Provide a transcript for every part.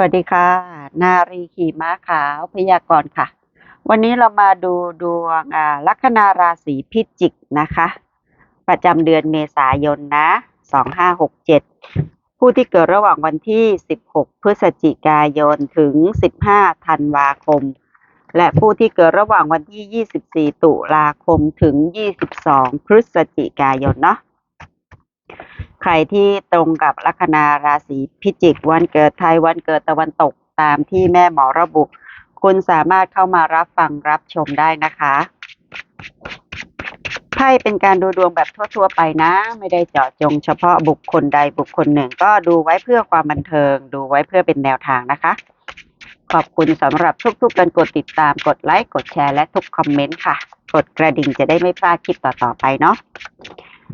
วัสดีค่ะ นารีขี่ม้าขาวพยากรณ์ค่ะ วันนี้เรามาดูดวงอ่าลัคนาราศีพิจิกนะคะ ประจำเดือนเมษายนนะสองห้าหกเจ็ดผู้ที่เกิดระหว่างวันที่สิบหกพฤศจิกายนถึงสิบห้าธันวาคม และผู้ที่เกิดระหว่างวันที่ยี่สิบสี่ตุลาคมถึงยี่สิบสองพฤศจิกายนเนาะ ใครที่ตรงกับลัคนาราศีพิจิก วันเกิดไทยวันเกิดตะวันตกตามที่แม่หมอระบุ คุณสามารถเข้ามารับฟังรับชมได้นะคะไพ่เป็นการดูดวงแบบทั่ว ๆ ไปนะ ไม่ได้เจาะจงเฉพาะบุคคลใดบุคคลหนึ่ง ก็ดูไว้เพื่อความบันเทิง ดูไว้เพื่อเป็นแนวทางนะคะ ขอบคุณสำหรับทุกๆการกดติดตามกดไลค์กดแชร์และทุกคอมเมนต์ค่ะ กดกระดิ่งจะได้ไม่พลาดคลิปต่อ ๆ ไปเนาะ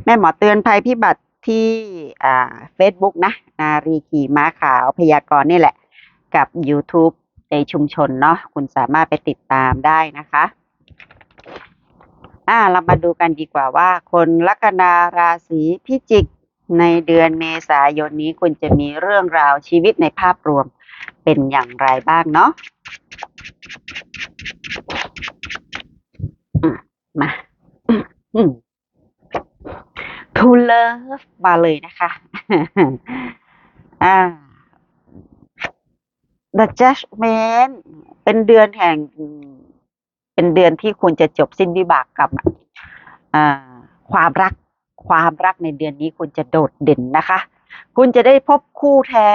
แม่หมอเตือนภัยพิบัติที่อ่า Facebook นะ นารีขี่ม้าขาวพยากรณ์นี่แหละ กับ YouTube ในชุมชนเนาะคุณสามารถไปติดตามได้นะคะอ่าเรามาดูกันดีกว่าว่า คนลัคนาราศีพิจิกในเดือนเมษายนนี้คุณจะมีเรื่องราวชีวิตในภาพรวมเป็นอย่างไรบ้างเนาะมาอืม To love มาเลยนะคะ อ่า The Judgment เป็นเดือนแห่ง เป็นเดือนที่คุณจะจบสิ้นวิบากกรรมอ่า ความรัก ความรักในเดือนนี้คุณจะโดดเด่นนะคะ คุณจะได้พบคู่แท้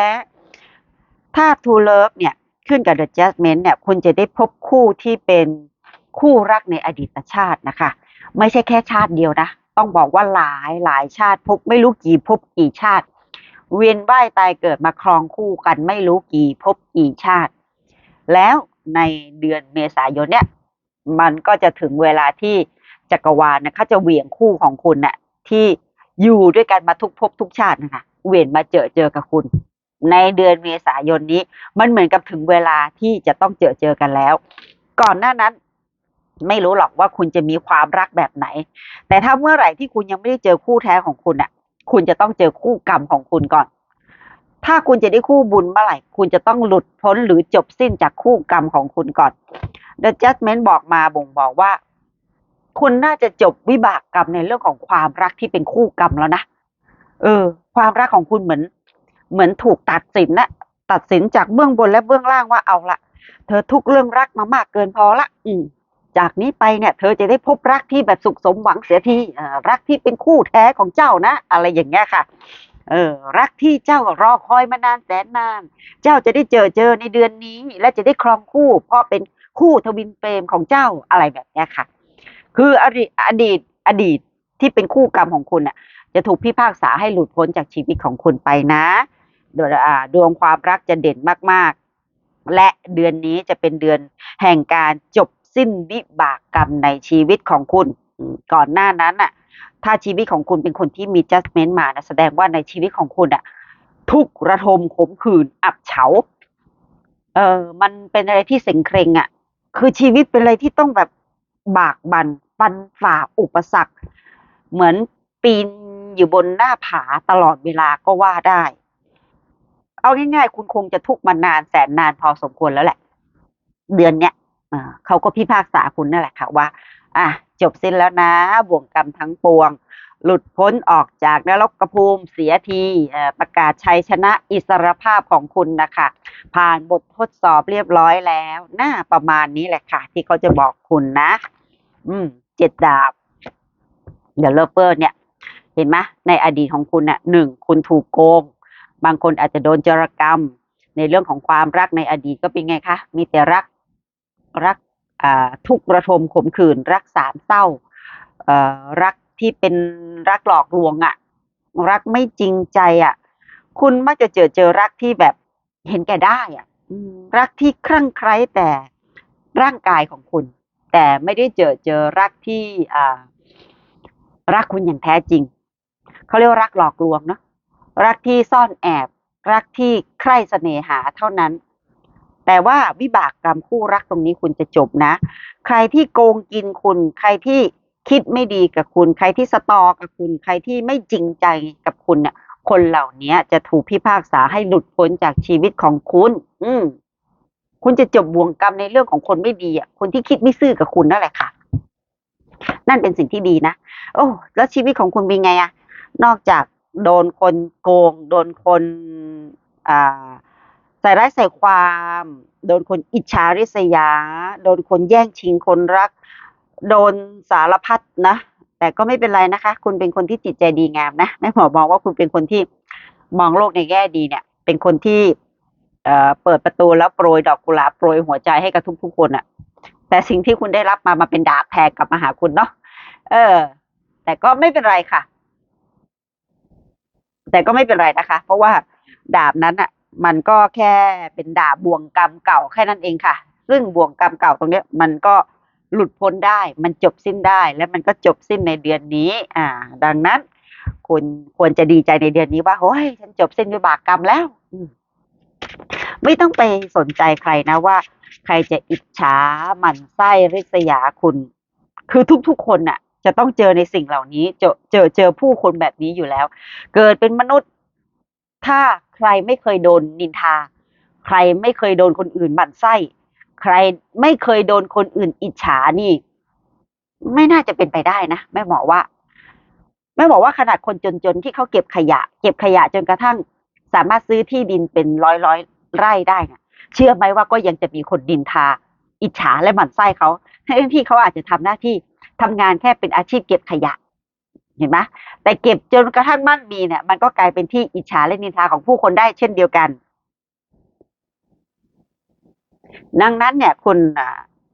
ถ้า To Love เนี่ย ขึ้นกับ The Judgment เนี่ย คุณจะได้พบคู่ที่เป็นคู่รักในอดีตชาตินะคะ ไม่ใช่แค่ชาติเดียวนะ ต้องบอกว่าหลายหลายชาติพบไม่รู้กี่พบกี่ชาติ เวียนว่ายตายเกิดมาครองคู่กันไม่รู้กี่พบกี่ชาติ แล้วในเดือนเมษายนเนี่ยมันก็จะถึงเวลาที่จักรวาลนะเขาจะเหวี่ยงคู่ของคุณน่ะที่อยู่ด้วยกันมาทุกภพทุกชาตินะคะเวียงมาเจอเจอกับคุณ ในเดือนเมษายนนี้ มันเหมือนกับถึงเวลาที่จะต้องเจอเจอกันแล้ว ก่อนหน้านั้น ไม่รู้หรอกว่าคุณจะมีความรักแบบไหน แต่ถ้าเมื่อไหร่ที่คุณยังไม่ได้เจอคู่แท้ของคุณอะ คุณจะต้องเจอคู่กรรมของคุณก่อน ถ้าคุณจะได้คู่บุญเมื่อไหร่ คุณจะต้องหลุดพ้นหรือจบสิ้นจากคู่กรรมของคุณก่อน The Judgment บอกมาบ่งบอกว่า คุณน่าจะจบวิบากกรรมในเรื่องของความรักที่เป็นคู่กรรมแล้วนะ เออ ความรักของคุณเหมือน เหมือนถูกตัดสินนะตัดสินจากเบื้องบนและเบื้องล่างว่าเอาละเธอทุกเรื่องรักมามากเกินพอละ อืม จากนี้ไปเนี่ย เธอจะได้พบรักที่แบบสุขสมหวังเสียทีรักที่เป็นคู่แท้ของเจ้านะ อะไรอย่างเงี้ยค่ะเออรักที่เจ้ารอคอยมานานแสนนาน เจ้าจะได้เจอเจอในเดือนนี้ และจะได้ครองคู่ เพราะเป็นคู่ทวินเฟรมของเจ้าอะไรแบบเนี้ยค่ะ คืออดีตอดีตอดีตที่เป็นคู่กรรมของคุณอะ จะถูกพิพากษาให้หลุดพ้นจากชีวิตของคุณไปนะโดยอ่าดวงความรักจะเด่นมากๆ และเดือนนี้จะเป็นเดือนแห่งการจบ สิ้นวิบากกรรมในชีวิตของคุณ ก่อนหน้านั้นน่ะ ถ้าชีวิตของคุณเป็นคนที่มี judgment มานะแสดงว่าในชีวิตของคุณอะ ทุกระทมขมขื่นอับเฉา เออมันเป็นอะไรที่เซ็งเครงอะ คือชีวิตเป็นอะไรที่ต้องแบบบากบัน่นฟันฝ่าอุปสรรค เหมือนปีนอยู่บนหน้าผาตลอดเวลาก็ว่าได้ เอาง่ายๆ คุณคงจะทุกข์มานานแสนนานพอสมควรแล้วแหละ เดือนเนี้ย เขาก็พิพากษาคุณนั่นแหละค่ะว่า อะจบสิ้นแล้วนะบ่วงกรรมทั้งปวง หลุดพ้นออกจากนรกภูมิเสียทีประกาศชัยชนะอิสรภาพของคุณนะคะผ่านบททดสอบเรียบร้อยแล้วน่าประมาณนี้แหละค่ะ ที่เขาจะบอกคุณนะ อืมเจ็ดดาบ เดี๋ยวเลเปอร์เนี่ย เห็นไหมในอดีตของคุณน่ะหนึ่งคุณถูกโกง บางคนอาจจะโดนจรกรรม ในเรื่องของความรักในอดีตก็เป็นไงคะ มีแต่รัก รักอ่าทุกข์ระทมขมขื่นรักสามเศร้าเอ่อรักที่เป็นรักหลอกลวงอะ่ะ รักไม่จริงใจอะ่ะ คุณมักจะเจอเจอรักที่แบบเห็นแก่ได้อะ่ะอืมรักที่คลั่งไคล้แต่ร่างกายของคุณ แต่ไม่ได้เจอเจอรักที่อ่ารักคุณอย่างแท้จริงเขาเรียกว่ารักหลอกลวงเนาะรักที่ซ่อนแอบ รักที่ใคร่เสน่หาเท่านั้น แต่ว่าวิบากกรรมคู่รักตรงนี้คุณจะจบนะ ใครที่โกงกินคุณ ใครที่คิดไม่ดีกับคุณ ใครที่สตอกับคุณ ใครที่ไม่จริงใจกับคุณเนี่ยคนเหล่านี้จะถูกพิพากษาให้หลุดพ้นจากชีวิตของคุณ อืม คุณจะจบบ่วงกรรมในเรื่องของคนไม่ดีอะ คนที่คิดไม่ซื่อกับคุณนั่นแหละค่ะ นั่นเป็นสิ่งที่ดีนะ โอ้ แล้วชีวิตของคุณเป็นไงอะนอกจากโดนคนโกง โดนคน อ่า ใส่ร้ายใส่ความ โดนคนอิจฉาริษยา โดนคนแย่งชิงคนรัก โดนสารพัดนะ แต่ก็ไม่เป็นไรนะคะ คุณเป็นคนที่จิตใจดีงามนะแม่หมอมองว่าคุณเป็นคนที่มองโลกในแง่ดีเนี่ย เป็นคนที่เอ่อเปิดประตูแล้วโปรยดอกกุหลาบโปรยหัวใจให้กับทุกๆคนอะแต่สิ่งที่คุณได้รับมามาเป็นดาบแทงกลับมาหาคุณเนาะเออ แต่ก็ไม่เป็นไรค่ะ แต่ก็ไม่เป็นไรนะคะ เพราะว่าดาบนั้นอะ มันก็แค่เป็นดาบบ่วงกรรมเก่าแค่นั้นเองค่ะ ซึ่งบ่วงกรรมเก่าตรงเนี้ยมันก็หลุดพ้นได้ มันจบสิ้นได้ และมันก็จบสิ้นในเดือนนี้ อ่า ดังนั้นคุณควรจะดีใจในเดือนนี้ว่าโอ้ยฉันจบสิ้นวิบากกรรมแล้วไม่ต้องไปสนใจใครนะว่า ใครจะอิจฉาหมั่นไส้ริษยาคุณ คือทุกๆคนน่ะ จะต้องเจอในสิ่งเหล่านี้ เจอเจอเจอผู้คนแบบนี้อยู่แล้ว เกิดเป็นมนุษย์ ถ้าใครไม่เคยโดนนินทา ใครไม่เคยโดนคนอื่นหมั่นไส้ ใครไม่เคยโดนคนอื่นอิจฉานี่ ไม่น่าจะเป็นไปได้นะแม่หมอว่าแม่บอกว่าขนาดคนจนๆที่เขาเก็บขยะ เก็บขยะจนกระทั่ง สามารถซื้อที่ดินเป็นร้อยร้อยไร่ได้นะเชื่อไหมว่าก็ยังจะมีคนดินทา อิจฉาและหมั่นไส้เขาทั้งที่เขาอาจจะทำหน้าที่ทำงานแค่เป็นอาชีพเก็บขยะ เห็นไหมแต่เก็บจนกระทั่งมั่นมีเนี่ย มันก็กลายเป็นที่อิจฉาและนินทาของผู้คนได้เช่นเดียวกัน ดังนั้นเนี่ยคุณ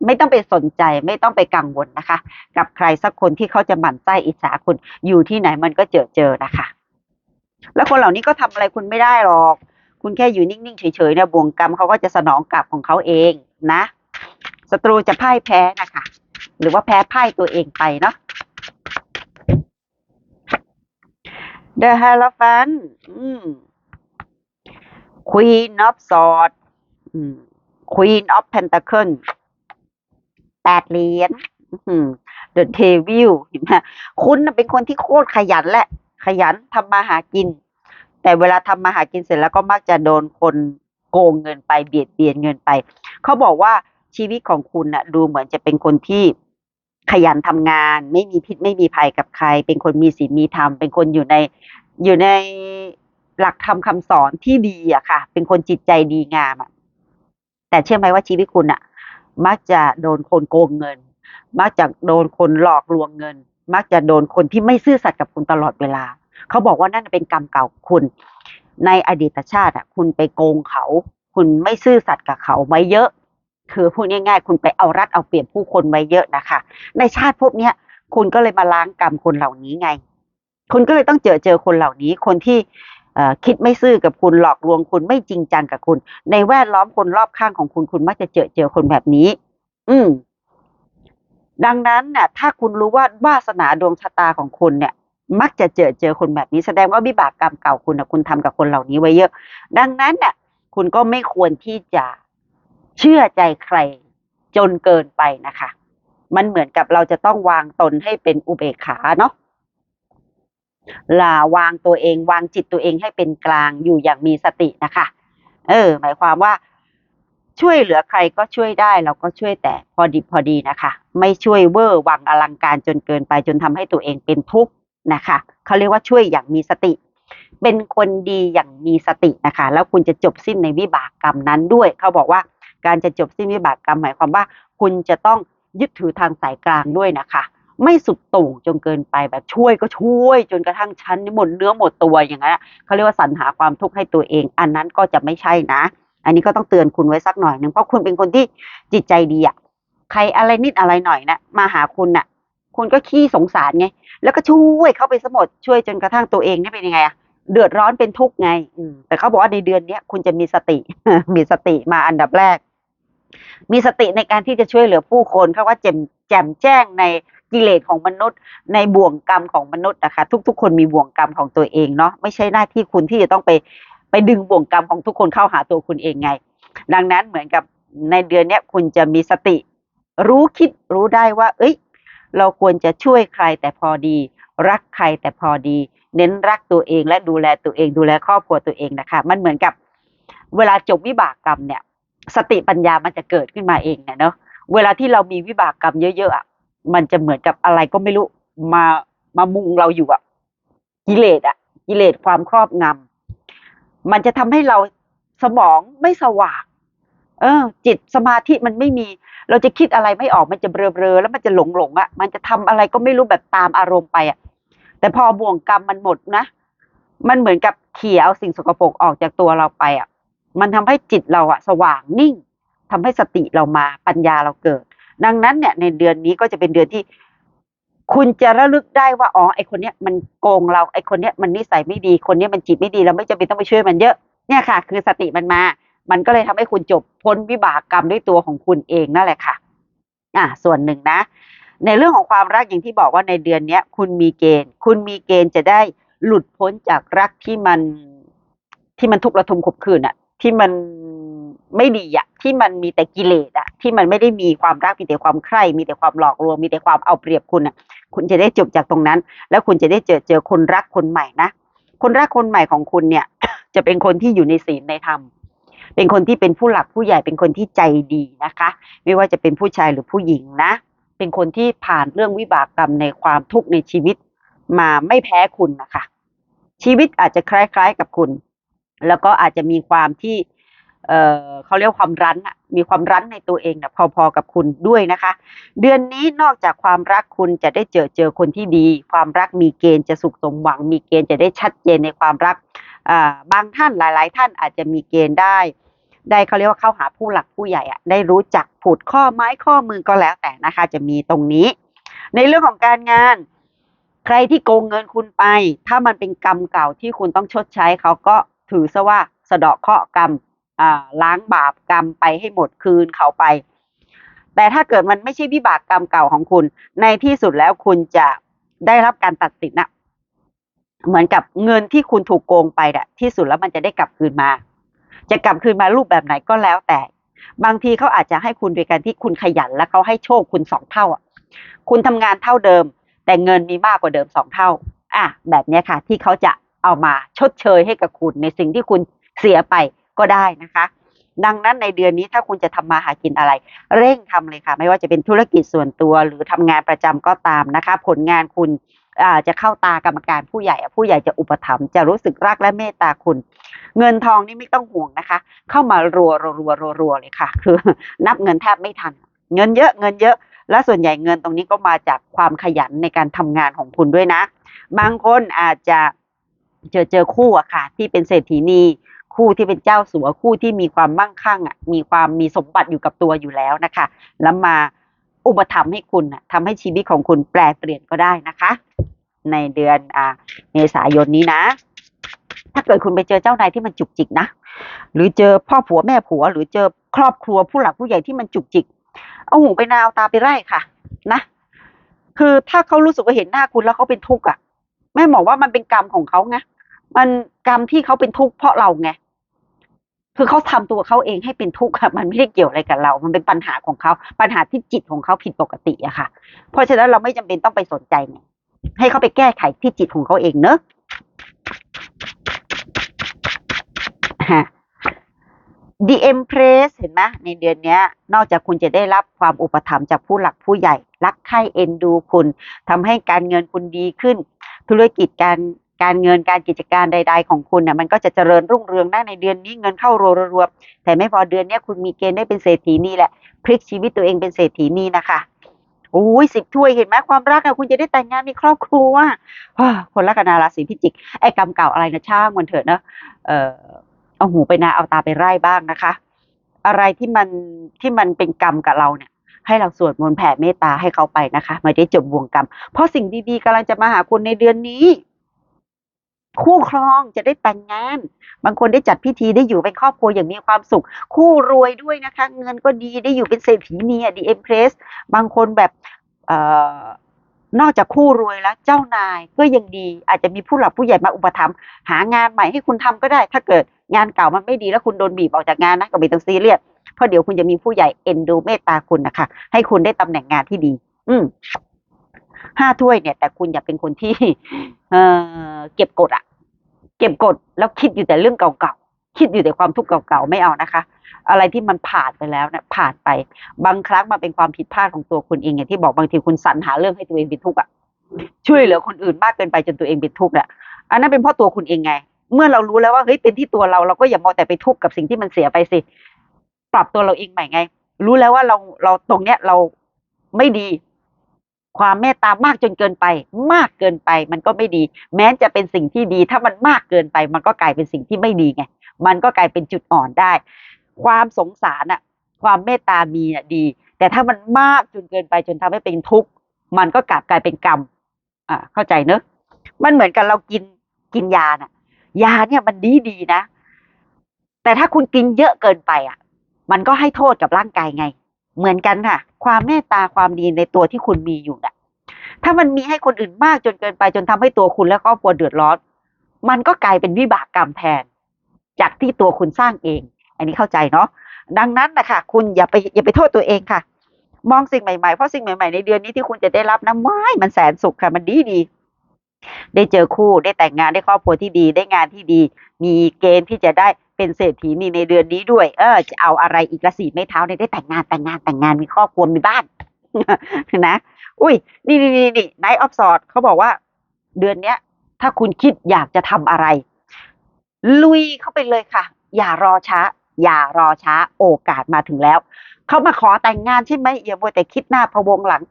ไม่ต้องไปสนใจไม่ต้องไปกังวลนะคะ กับใครสักคนที่เขาจะหมั่นไส้อิจฉาคุณอยู่ที่ไหนมันก็เจอเจอนะคะ แล้วคนเหล่านี้ก็ทำอะไรคุณไม่ได้หรอก คุณแค่อยู่นิ่งๆเฉยๆเนี่ยบ่วงกรรมเขาก็จะสนองกลับของเขาเองนะศัตรูจะพ่ายแพ้นะคะ หรือว่าแพ้พ่ายตัวเองไปเนาะ The Hierophant อืม Queen of Sword อืม Queen of Pentacle แปดเหรียญอืม The Devil เห็นไหมคุณเป็นคนที่โคตรขยันแหละ ขยันทำมาหากิน แต่เวลาทำมาหากินเสร็จแล้วก็มักจะโดนคนโกงเงินไปเบียดเบียนเงินไป เขาบอกว่าชีวิตของคุณน่ะ ดูเหมือนจะเป็นคนที่ ขยันทำงาน ไม่มีพิษไม่มีภัยกับใคร เป็นคนมีศีลมีธรรม เป็นคนอยู่ในอยู่ในหลักธรรมคำสอนที่ดีอะค่ะ เป็นคนจิตใจดีงามอะแต่เชื่อไหมว่าชีวิตคุณอะมักจะโดนคนโกงเงิน มักจะโดนคนหลอกลวงเงิน มักจะโดนคนที่ไม่ซื่อสัตย์กับคุณตลอดเวลา เขาบอกว่านั่นเป็นกรรมเก่าคุณ ในอดีตชาติอะคุณไปโกงเขา คุณไม่ซื่อสัตย์กับเขาไว้เยอะ คือพูดง่ายๆ คุณไปเอารัดเอาเปรียบผู้คนไว้เยอะนะคะ ในชาติพวกเนี้ยคุณก็เลยมาล้างกรรมคนเหล่านี้ไง คุณก็เลยต้องเจอเจอคนเหล่านี้ คนที่คิดไม่ซื่อกับคุณหลอกลวงคุณไม่จริงจังกับคุณ ในแวดล้อมคนรอบข้างของคุณคุณมักจะเจอเจอคนแบบนี้ อืม ดังนั้นเนี่ยถ้าคุณรู้ว่าวาสนาดวงชะตาของคุณเนี่ย มักจะเจอเจอคนแบบนี้ แสดงว่าวิบากกรรมเก่าคุณนะคุณทำกับคนเหล่านี้ไว้เยอะ ดังนั้นเนี่ยคุณก็ไม่ควรที่จะ เชื่อใจใครจนเกินไปนะคะ มันเหมือนกับเราจะต้องวางตนให้เป็นอุเบกขาเนาะลาวางตัวเองวางจิตตัวเองให้เป็นกลางอยู่อย่างมีสตินะคะ เออ หมายความว่า ช่วยเหลือใครก็ช่วยได้เราก็ช่วยแต่พอดีพอดีนะคะ ไม่ช่วยเวอร์วังอลังการจนเกินไปจนทำให้ตัวเองเป็นทุกข์นะคะเขาเรียกว่าช่วยอย่างมีสติ เป็นคนดีอย่างมีสตินะคะ แล้วคุณจะจบสิ้นในวิบากกรรมนั้นด้วย เขาบอกว่า การจะจบสิ้นวิบากกรรมหมายความว่า คุณจะต้องยึดถือทางสายกลางด้วยนะคะ ไม่สุดโต่งจนเกินไปแบบช่วยก็ช่วย จนกระทั่งชั้นนี่หมดเนื้อหมดตัวอย่างนั้นเขาเรียกว่าสรรหาความทุกข์ให้ตัวเอง อันนั้นก็จะไม่ใช่นะ อันนี้ก็ต้องเตือนคุณไว้สักหน่อยหนึ่งเพราะคุณเป็นคนที่จิตใจดีอะใครอะไรนิดอะไรหน่อยนะมาหาคุณน่ะ คุณก็ขี้สงสารไง แล้วก็ช่วยเข้าไปสมดช่วยจนกระทั่งตัวเองนี่เป็นยังไงอะเดือดร้อนเป็นทุกข์ไงแต่เขาบอกว่าในเดือนเนี้ยคุณจะมีสติ มีสติมาอันดับแรก มีสติในการที่จะช่วยเหลือผู้คนเขาว่าแจ่มแจ่มแจ้งในกิเลสของมนุษย์ ในบ่วงกรรมของมนุษย์นะคะ ทุก ๆ คนมีบ่วงกรรมของตัวเองเนาะไม่ใช่หน้าที่คุณที่จะต้องไปไปดึงบ่วงกรรมของทุกคนเข้าหาตัวคุณเองไง ดังนั้นเหมือนกับในเดือนนี้คุณจะมีสติ รู้คิดรู้ได้ว่า เอ้ย เราควรจะช่วยใครแต่พอดี รักใครแต่พอดี เน้นรักตัวเองและดูแลตัวเองดูแลครอบครัวตัวเองนะคะ มันเหมือนกับเวลาจบวิบากกรรมเนี่ย สติปัญญามันจะเกิดขึ้นมาเองเนี่ยเนาะเวลาที่เรามีวิบากกรรมเยอะๆอะมันจะเหมือนกับอะไรก็ไม่รู้มามามุงเราอยู่อะกิเลสอะกิเลสความครอบงำมันจะทำให้เราสมองไม่สว่างเออ จิตสมาธิมันไม่มี เราจะคิดอะไรไม่ออกมันจะเบลอๆแล้วมันจะหลงหลงๆอะมันจะทำอะไรก็ไม่รู้แบบตามอารมณ์ไปอะแต่พอบ่วงกรรมมันหมดนะ มันเหมือนกับเขี่ยเอาสิ่งสกปรกออกจากตัวเราไปอะ มันทำให้จิตเราอะสว่างนิ่งทำให้สติเรามาปัญญาเราเกิด ดังนั้นเนี่ยในเดือนนี้ก็จะเป็นเดือนที่ คุณจะระลึกได้ว่าอ๋อไอคนเนี้ยมันโกงเราไอคนเนี้ยมันนิสัยไม่ดีคนเนี้ยมันจิตไม่ดีเราไม่จำเป็นต้องไปช่วยมันเยอะเนี่ยค่ะ คือสติมันมา มันก็เลยทำให้คุณจบพ้นวิบากกรรมด้วยตัวของคุณเองนั่นแหละค่ะอะส่วนหนึ่งนะ ในเรื่องของความรักอย่างที่บอกว่าในเดือนเนี้ยคุณมีเกณฑ์ คุณมีเกณฑ์จะได้หลุดพ้นจากรักที่มันที่มันทุกข์ระทมขบขื่นอะ ที่มันไม่ดีอะที่มันมีแต่กิเลสอะที่มันไม่ได้มีความรักมีแต่ความใคร่มีแต่ความหลอกลวงมีแต่ความเอาเปรียบคุณอะคุณจะได้จบจากตรงนั้น แล้วคุณจะได้เจอเจอคนรักคนใหม่นะคนรักคนใหม่ของคุณเนี่ย จะเป็นคนที่อยู่ในศีลในธรรมเป็นคนที่เป็นผู้หลักผู้ใหญ่เป็นคนที่ใจดีนะคะ ไม่ว่าจะเป็นผู้ชายหรือผู้หญิงนะ เป็นคนที่ผ่านเรื่องวิบากกรรมในความทุกข์ในชีวิต มาไม่แพ้คุณนะคะ ชีวิตอาจจะคล้าย ๆ กับคุณ แล้วก็อาจจะมีความที่เอ่อเขาเรียกว่าความรั้นมีความรั้นในตัวเองนะพอๆกับคุณด้วยนะคะ เดือนนี้นอกจากความรักคุณจะได้เจอเจอคนที่ดี ความรักมีเกณฑ์จะสุขสมหวัง มีเกณฑ์จะได้ชัดเจนในความรักอ่าบางท่านหลาย ๆ ท่านอาจจะมีเกณฑ์ได้ ได้เขาเรียกว่าเข้าหาผู้หลักผู้ใหญ่อะได้รู้จักผูดข้อไม้ข้อมือก็แล้วแต่นะคะ จะมีตรงนี้ ในเรื่องของการงาน ใครที่โกงเงินคุณไป ถ้ามันเป็นกรรมเก่าที่คุณต้องชดใช้เขาก็ ถือซะว่าสะเดาะเคราะห์กรรมล้างบาปกรรมไปให้หมดคืนเขาไป แต่ถ้าเกิดมันไม่ใช่วิบากกรรมเก่าของคุณ ในที่สุดแล้วคุณจะได้รับการตัดสินนะเหมือนกับเงินที่คุณถูกโกงไปน่ะที่สุดแล้วมันจะได้กลับคืนมา จะกลับคืนมารูปแบบไหนก็แล้วแต่ บางทีเขาอาจจะให้คุณโดยการที่คุณขยันแล้วเขาให้โชคคุณสองเท่าอะคุณทำงานเท่าเดิม แต่เงินมีมากกว่าเดิมสองเท่า อะแบบเนี้ยค่ะ ที่เขาจะ เอามาชดเชยให้กับคุณในสิ่งที่คุณเสียไปก็ได้นะคะ ดังนั้นในเดือนนี้ถ้าคุณจะทำมาหากินอะไร เร่งทำเลยค่ะ ไม่ว่าจะเป็นธุรกิจส่วนตัวหรือทำงานประจำก็ตามนะคะ ผลงานคุณจะเข้าตากรรมการผู้ใหญ่ ผู้ใหญ่จะอุปถัมภ์จะรู้สึกรักและเมตตาคุณ เงินทองนี่ไม่ต้องห่วงนะคะ เข้ามารัวรัวรัวรัวรัวเลยค่ะ คือนับเงินแทบไม่ทัน เงินเยอะเงินเยอะ และส่วนใหญ่เงินตรงนี้ก็มาจากความขยันในการทำงานของคุณด้วยนะ บางคนอาจจะ เจอเจอคู่อะค่ะ ที่เป็นเศรษฐีนีคู่ที่เป็นเจ้าสัวคู่ที่มีความมั่งคั่งอะมีความมีสมบัติอยู่กับตัวอยู่แล้วนะคะ แล้วมาอุปถัมภ์ให้คุณอะทำให้ชีวิตของคุณแปลเปลี่ยนก็ได้นะคะ ในเดือนอ่าเมษายนนี้นะ ถ้าเกิดคุณไปเจอเจ้านายที่มันจุกจิกนะหรือเจอพ่อผัวแม่ผัว หรือเจอครอบครัวผู้หลักผู้ใหญ่ที่มันจุกจิก เอาหูไปนาเอาตาไปไร่ค่ะ นะ คือถ้าเขารู้สึกว่าเห็นหน้าคุณแล้วเขาเป็นทุกข์อะแม่บอกว่ามันเป็นกรรมของเขาไง มันกรรมที่เขาเป็นทุกข์เพราะเราไงคือเขาทำตัวเขาเองให้เป็นทุกข์อะมันไม่ได้เกี่ยวอะไรกับเรา มันเป็นปัญหาของเขา ปัญหาที่จิตของเขาผิดปกติอะค่ะ เพราะฉะนั้นเราไม่จำเป็นต้องไปสนใจไงให้เขาไปแก้ไขที่จิตของเขาเองเนอะฮะ The Empress เห็นไหมในเดือนนี้นอกจากคุณจะได้รับความอุปถัมภ์จากผู้หลักผู้ใหญ่ รักใคร่เอ็นดูคุณทำให้การเงินคุณดีขึ้น ธุรกิจการ การเงินการกิจการใด ๆ ของคุณน่ะมันก็จะเจริญรุ่งเรืองได้ในเดือนนี้เงินเข้ารัวๆแต่ไม่พอเดือนนี้คุณมีเกณฑ์ได้เป็นเศรษฐีนี่แหละพลิกชีวิตตัวเองเป็นเศรษฐีนี่นะคะโอ้ยสิบถ้วยเห็นไหมความรักอะคุณจะได้แต่งงานมีครอบครัวคนรักกันาราศีพิจิกไอ้กรรมเก่าอะไรนะช่างมันเถอะเนอะเออเอาหูไปนาเอาตาไปไร่บ้างนะคะ อะไรที่มันที่มันเป็นกรรมกับเราเนี่ย ให้เราสวดมนต์แผ่เมตตาให้เขาไปนะคะม่ได้จบวงกรรม เพราะสิ่งดีๆกำลังจะมาหาคุณในเดือนนี้ คู่ครองจะได้แต่งงาน บางคนได้จัดพิธีได้อยู่เป็นครอบครัวอย่างมีความสุข คู่รวยด้วยนะคะ เงินก็ดีได้อยู่เป็นเศรษฐีเนีดีเอ็มเพรสบางคนแบบเอ่อนอกจากคู่รวยแล้วเจ้านายก็ยังดี อาจจะมีผู้หลักผู้ใหญ่มาอุปถัมภ์หางานใหม่ให้คุณทำก็ได้ ถ้าเกิดงานเก่ามันไม่ดีแล้วคุณโดนบีบออกจากงานนะก็ไม่ต้องซีเรียสเพราะเดี๋ยวคุณจะมีผู้ใหญ่เอ็นดูเมตตาคุณนะคะ ให้คุณได้ตำแหน่งงานที่ดี อืมห้าถ้วยเนี่ย แต่คุณอย่าเป็นคนที่ เออเก็บกดอะ เก็บกดแล้วคิดอยู่แต่เรื่องเก่าๆ คิดอยู่แต่ความทุกข์เก่าๆ ไม่เอานะคะ อะไรที่มันผ่านไปแล้วเนี่ยผ่านไป บางครั้งมันเป็นความผิดพลาดของตัวคุณเองอย่างที่บอกบางทีคุณสรรหาเรื่องให้ตัวเองเป็นทุกข์อะ ช่วยเหลือคนอื่นมากเกินไปจนตัวเองเป็นทุกข์อะอันนั้นเป็นเพราะตัวคุณเองไง เมื่อเรารู้แล้วว่าเฮ้ยเป็นที่ตัวเราเราก็อย่ามัวแต่ไปทุกข์กับสิ่งที่มันเสียไปสิ ปรับตัวเราเองใหม่ไง รู้แล้วว่าเราเราตรงเนี้ยเราไม่ดี ความเมตตามากจนเกินไป มากเกินไปมันก็ไม่ดี แม้จะเป็นสิ่งที่ดี ถ้ามันมากเกินไป มันก็กลายเป็นสิ่งที่ไม่ดีไงมันก็กลายเป็นจุดอ่อนได้ ความสงสารอะความเมตตามีอะดี แต่ถ้ามันมากจนเกินไปจนทำให้เป็นทุกข์มันก็กลับกลายเป็นกรรมอ่าเข้าใจเนอะมันเหมือนกับเรากินกินยาน่ะ ยาเนี่ยมันดีดีนะ แต่ถ้าคุณกินเยอะเกินไปอะ มันก็ให้โทษกับร่างกายไง เหมือนกันค่ะ ความเมตตาความดีในตัวที่คุณมีอยู่น่ะ ถ้ามันมีให้คนอื่นมากจนเกินไปจนทำให้ตัวคุณและครอบครัวเดือดร้อน มันก็กลายเป็นวิบากกรรมแทน จากที่ตัวคุณสร้างเอง อันนี้เข้าใจเนาะดังนั้นนะคะคุณอย่าไปอย่าไปโทษตัวเองค่ะ มองสิ่งใหม่ๆเพราะสิ่งใหม่ๆในเดือนนี้ที่คุณจะได้รับนะว้ามันแสนสุขค่ะ มันดีดี ได้เจอคู่ได้แต่งงานได้ครอบครัวที่ดีได้งานที่ดี มีเกณฑ์ที่จะได้เป็นเศรษฐีนีในเดือนนี้ด้วย เออ จะเอาอะไรอีกละสี่ไม่เท้าเนี่ยได้แต่งงานแต่งงานแต่งงานมีครอบครัวมีบ้านนะอุ้ยนี่นี่นี่นี่ไนท์ออฟสอดเขาบอกว่า เดือนเนี้ย ถ้าคุณคิดอยากจะทำอะไร ลุยเข้าไปเลยค่ะ อย่ารอช้า อย่ารอช้า โอกาสมาถึงแล้ว เขามาขอแต่งงานใช่ไหมอย่ามัวแต่คิดหน้าพะวงหลัง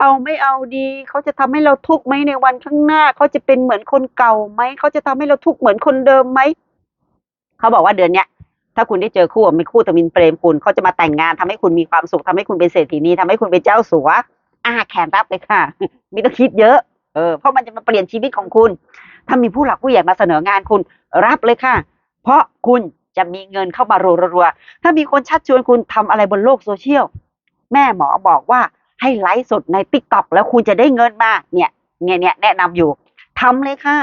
เอาไม่เอาดี เขาจะทำให้เราทุกข์ไหมในวันข้างหน้า เขาจะเป็นเหมือนคนเก่าไหม เขาจะทำให้เราทุกข์เหมือนคนเดิมไหม เขาบอกว่าเดือนเนี้ยถ้าคุณได้เจอคู่มีคู่ตะมินเปรมคุณเขาจะมาแต่งงานทำให้คุณมีความสุขทำให้คุณเป็นเศรษฐีนีทำให้คุณเป็นเจ้าสัวอ่าแขนรับเลยค่ะไม่ต้องคิดเยอะเออเพราะมันจะมาเปลี่ยนชีวิตของคุณ ถ้ามีผู้หลักผู้ใหญ่มาเสนองานคุณรับเลยค่ะ เพราะคุณจะมีเงินเข้ามารัวๆถ้ามีคนชักชวนคุณทำอะไรบนโลกโซเชียลแม่หมอบอกว่า ให้ไลฟ์สดในติ๊กต็อกแล้วคุณจะได้เงินมาเนี่ยเนี่ยเนี่ยแนะนำอยู่ทำเลยค่ะ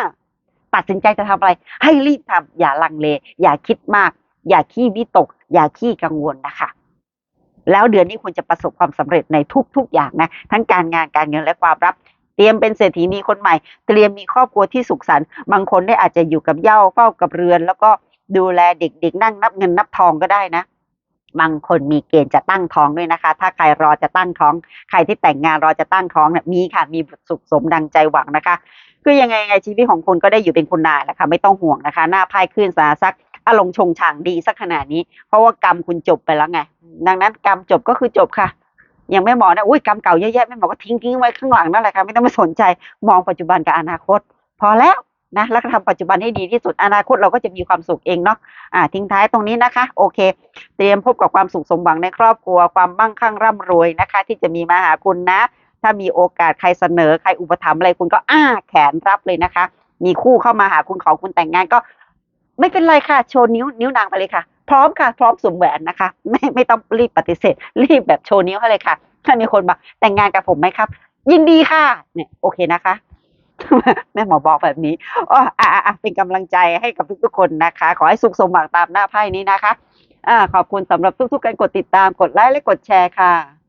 ตัดสินใจจะทำอะไร ให้รีบทำอย่าลังเล อย่าคิดมาก อย่าขี้วิตก อย่าขี้กังวลนะคะ แล้วเดือนนี้คุณจะประสบความสำเร็จในทุก ๆ อย่างนะ ทั้งการงานการเงินและความรักเตรียมเป็นเศรษฐีนีคนใหม่ เตรียมมีครอบครัวที่สุขสันต์บางคนได้อาจจะอยู่กับเย้าเฝ้ากับเรือน แล้วก็ดูแลเด็กๆ นั่งนับเงินนับทองก็ได้นะ บางคนมีเกณฑ์จะตั้งท้องด้วยนะคะ ถ้าใครรอจะตั้งท้อง ใครที่แต่งงานรอจะตั้งท้องเนี่ยมีค่ะมีสุขสมดังใจหวังนะคะ คือยังไงไงชีวิตของคุณก็ได้อยู่เป็นคุณนายแหละค่ะไม่ต้องห่วงนะคะ หน้าพายขึ้นสาซักอารมณ์ชงช่างดีสักขนาดนี้ เพราะว่ากรรมคุณจบไปแล้วไง ดังนั้นกรรมจบก็คือจบค่ะยังไม่หมอนะอุ้ยกรรมเก่าเยอะแยะไม่หมอก็ทิ้งทิ้งไว้ข้างหลังนั่นแหละค่ะไม่ต้องมาสนใจมองปัจจุบันกับอนาคต พอแล้ว นะแล้วก็ทำปัจจุบันให้ดีที่สุดอนาคตเราก็จะมีความสุขเองเนาะอ่าทิ้งท้ายตรงนี้นะคะ โอเค เตรียมพบกับความสุขสมหวังในครอบครัวความมั่งคั่งร่ำรวยนะคะ ที่จะมีมาหาคุณนะ ถ้ามีโอกาสใครเสนอใครอุปถัมภ์อะไรคุณก็อ้าแขนรับเลยนะคะ มีคู่เข้ามาหาคุณขอคุณแต่งงานก็ ไม่เป็นไรค่ะโชว์นิ้วนิ้วนางไปเลยค่ะ พร้อมค่ะพร้อมสวมแหวนนะคะ ไม่ไม่ต้องรีบปฏิเสธ รีบแบบโชว์นิ้วให้เลยค่ะถ้ามีคนบอกแต่งงานกับผมไหมครับ ยินดีค่ะเนี่ยโอเคนะคะ แม่หมอบอกแบบนี้อ๋ออะเป็นกำลังใจให้กับทุกๆคนนะคะ ขอให้สุขสมหวังตามหน้าไพ่นี้นะคะอ่าขอบคุณสำหรับทุกๆการกดติดตามกดไลค์และกดแชร์ค่ะ